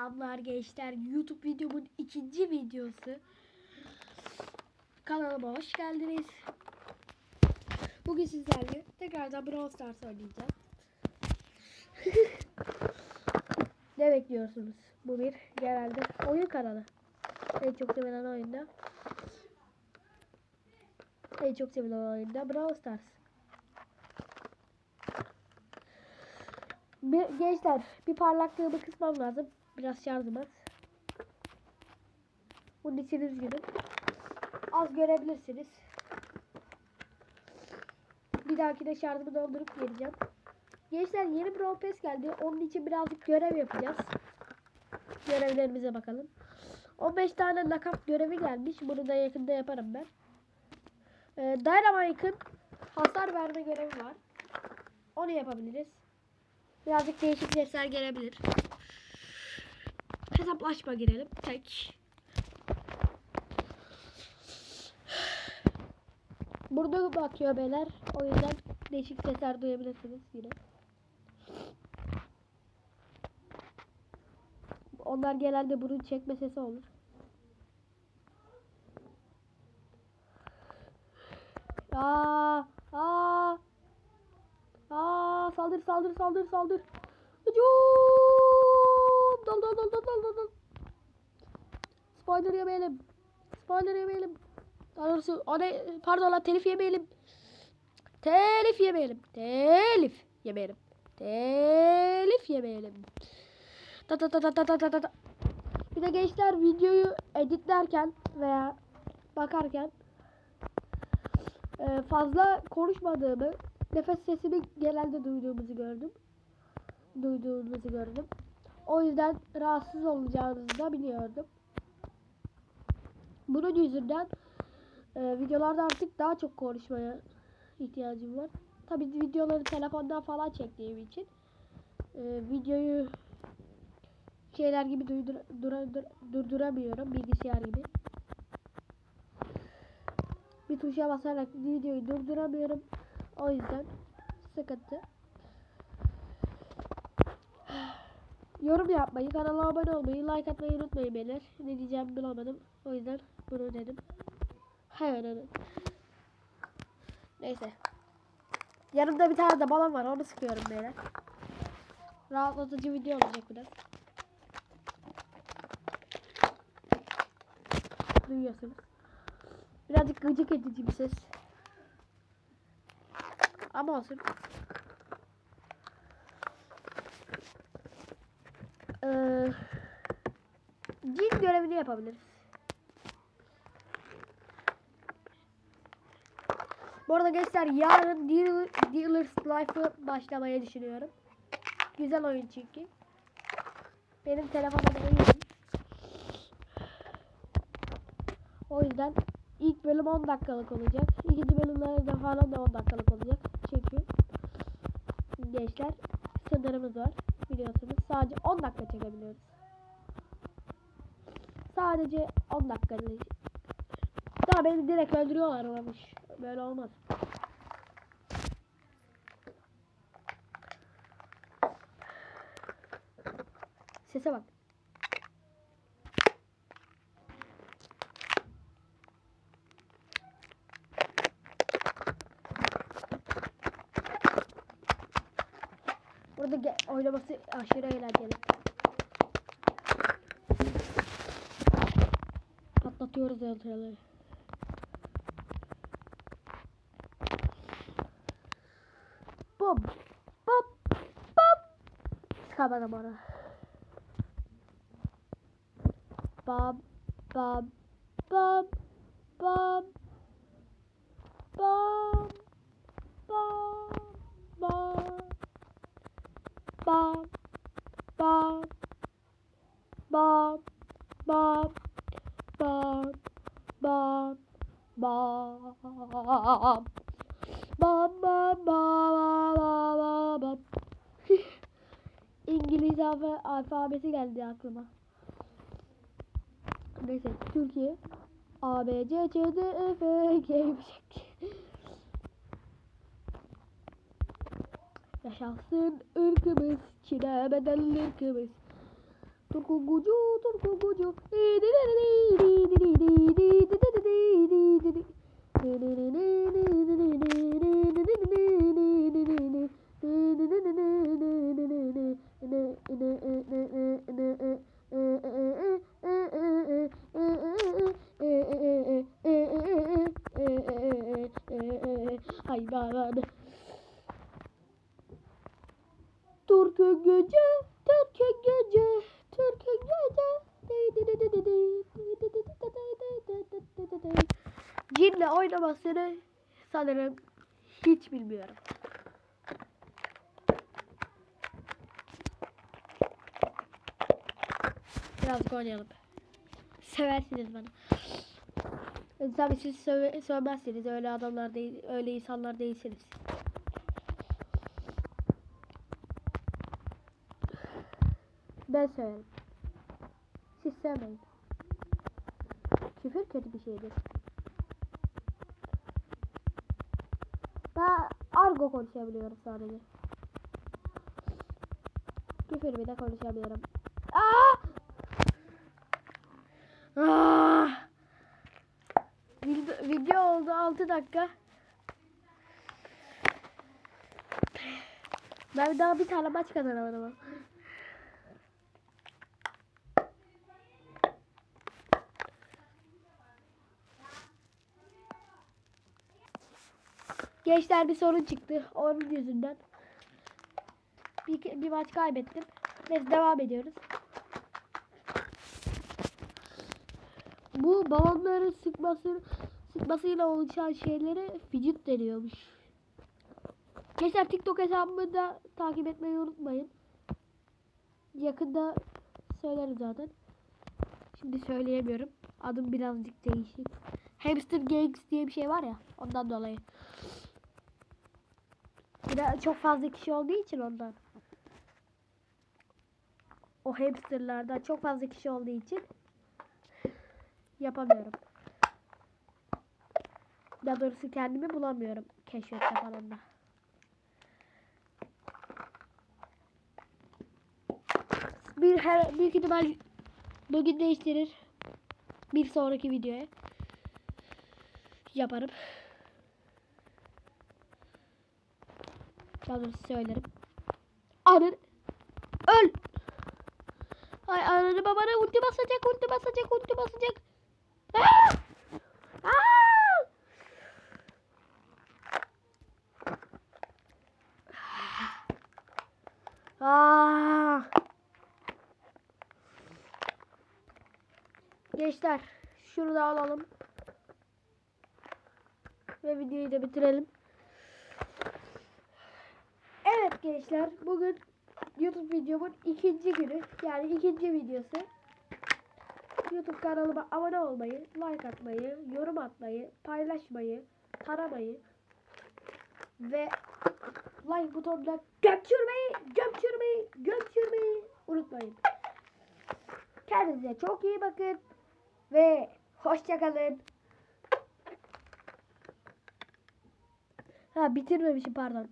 Selamlar gençler. YouTube videomun ikinci videosu. Kanalıma hoş geldiniz. Bugün sizlerle tekrardan Brawl Stars oynayacağız. ne bekliyorsunuz? Bu bir genelde oyun kanalı. En çok sevilen oyunda. En çok sevilen oyunda Brawl Stars. Bir, gençler bir parlaklığımı kısmam lazım. Biraz şarjım az. Bunun için üzgünüm. Az görebilirsiniz. Bir dahaki de şarjımı doldurup geleceğim. Gençler yeni Brawl Pass geldi. Onun için birazcık görev yapacağız. Görevlerimize bakalım. 15 tane nakap görevi gelmiş. Bunu da yakında yaparım ben. Ee, Dynamite'ın hasar verme görevi var. Onu yapabiliriz. Birazcık değişik sesler gelebilir. Hesaplaşma girelim. Tek. Burada bakıyor beyler. O yüzden değişik sesler duyabilirsiniz yine. Onlar genelde bunun çekme sesi olur. Aa, aa, aa, saldır saldır saldır saldır. Hücum! Dal dal dal dal dal. Spoiler yemeyelim. Spoiler yemeyelim. Daha doğrusu ona, pardon lan telif yemeyelim. Telif yemeyelim. Telif yemeyelim. Telif yemeyelim. Ta ta ta ta ta ta ta ta. Bir de gençler videoyu editlerken veya bakarken e, fazla konuşmadığımı, nefes sesimi genelde duyduğumuzu gördüm. Duyduğunuzu gördüm. O yüzden rahatsız olacağınızı da biliyordum. Bunun yüzünden e, videolarda artık daha çok konuşmaya ihtiyacım var. Tabi videoları telefondan falan çektiğim için e, videoyu şeyler gibi duydur, dura- dur- durduramıyorum bilgisayar gibi. Bir tuşa basarak videoyu durduramıyorum. O yüzden sıkıntı. Yorum yapmayı, kanala abone olmayı, like atmayı unutmayın beyler. Ne diyeceğimi bulamadım. O yüzden bunu dedim. Hemen hemen. Neyse. Yanımda bir tane de balon var. Onu sıkıyorum beyler. Rahatlatıcı video olacak biraz. Duyuyorsunuz. Birazcık gıcık edici bir ses. Ama olsun. Ee, cin görevini yapabiliriz. Bu arada gençler yarın Deal, Dealer's Life'ı başlamaya düşünüyorum. Güzel oyun çünkü. Benim telefonda da oyun. O yüzden ilk bölüm 10 dakikalık olacak. İkinci bölümlerde falan da 10 dakikalık olacak. Çünkü gençler sınırımız var. Biliyorsunuz sadece 10 dakika çekebiliyoruz. Sadece 10 dakika. Daha beni direkt öldürüyorlar olmuş. Böyle olmaz. Sese bak. Burada oynaması aşırı eğlenceli. Patlatıyoruz yaltırları. Bum. Bum. Bum. Sıkamadım onu. Bam. Bam. Bam. Bam. Bam. Bam. Bam. Bam. Bam. Bam. Bam. Bam. Bam. Bam. Bam bam bam bam İngiliz alfa- alfabesi geldi aklıma. Neyse Türkiye A B C C D E F G Yaşasın ırkımız, Çin'e bedel ırkımız. Turkugucu, turkugucu. Hayvan. Türkü gece, Türkü gece, Türkü gece. Cinle oynamasını sanırım hiç bilmiyorum. Birazcık oynayalım. Seversiniz bana. E, Tabii siz söve, sövmezsiniz. Öyle adamlar değil, öyle insanlar değilsiniz. Ben söylerim. Siz sevmeyin. Küfür kötü bir şeydir. Ben argo konuşabiliyorum sadece. Küfür bile konuşamıyorum. Aa! Aa! Video, video oldu 6 dakika. Ben daha bir tane maç kazanamadım. Gençler bir sorun çıktı. Onun yüzünden. Bir, bir maç kaybettim. Neyse devam ediyoruz. Bu balonların sıkması sıkmasıyla oluşan şeylere fidget deniyormuş. Gençler TikTok hesabımı da takip etmeyi unutmayın. Yakında söylerim zaten. Şimdi söyleyemiyorum. Adım birazcık değişik. Hamster Gangs diye bir şey var ya. Ondan dolayı. Biraz çok fazla kişi olduğu için ondan. O hamsterlardan çok fazla kişi olduğu için yapamıyorum. Daha doğrusu kendimi bulamıyorum keşfette falan da. Bir her büyük ihtimal bugün değiştirir. Bir sonraki videoya yaparım. Daha doğrusu söylerim. Anın öl. Ay ananı babanı ulti basacak, ulti basacak, ulti basacak. Aa! Aa! Aa! Gençler şunu da alalım. Ve videoyu da bitirelim. Evet gençler bugün YouTube videomun ikinci günü yani ikinci videosu. YouTube kanalıma abone olmayı, like atmayı, yorum atmayı, paylaşmayı, taramayı ve like butonuna gömçürmeyi, gömçürmeyi, gömçürmeyi unutmayın. Kendinize çok iyi bakın ve hoşçakalın. Ha bitirmemişim pardon.